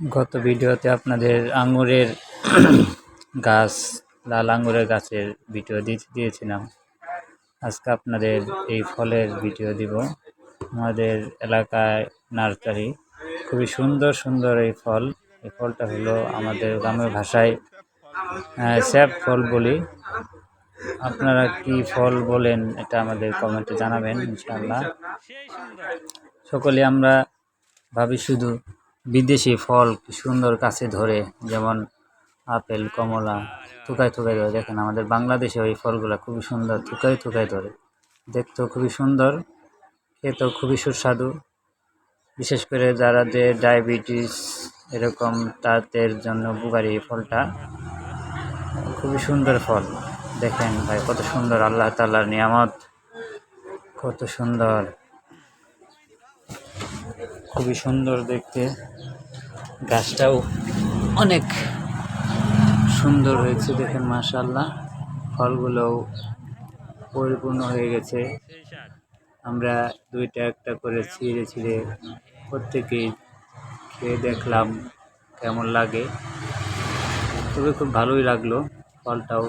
গত ভিডিওতে আপনাদের আঙুরের গাছ, লাল আঙুরের গাছের ভিডিও দিয়ে- দিয়েছিলাম। আজকে আপনাদের এই ফলের ভিডিও দিব। আমাদের এলাকায় নার্সারি, খুবই সুন্দর সুন্দর এই ফল। এই ফলটা হলো আমাদের গ্রামের ভাষায় স্যাপ ফল বলি। আপনারা কি ফল বলেন এটা আমাদের কমেন্টে জানাবেন, ইনশাআল্লাহ। সকলে আমরা ভাবি শুধু বিদেশি ফল সুন্দর কাছে ধরে, যেমন আপেল, কমলা, থুকায় থুকায় ধরে। দেখেন, আমাদের বাংলাদেশে ওই ফলগুলো খুবই সুন্দর, থুকায় থুকায় ধরে। দেখতেও খুবই সুন্দর, খেতেও খুবই সুস্বাদু। বিশেষ করে যারা যে ডায়াবেটিস, এরকম তাদের জন্য উপকারী এই ফলটা। খুবই সুন্দর ফল। দেখেন ভাই, কত সুন্দর, আল্লাহ তাল্লার নিয়ামত। কত সুন্দর। খুবই সুন্দর দেখতে। গাছটাও অনেক সুন্দর হয়েছে দেখেন মাশাল্লাহ ফলগুলোও পরিপূর্ণ হয়ে গেছে। আমরা দুইটা একটা করে ছিঁড়ে ছিঁড়ে প্রত্যেকেই খেয়ে দেখলাম কেমন লাগে। তবে খুব ভালোই লাগল, ফলটাও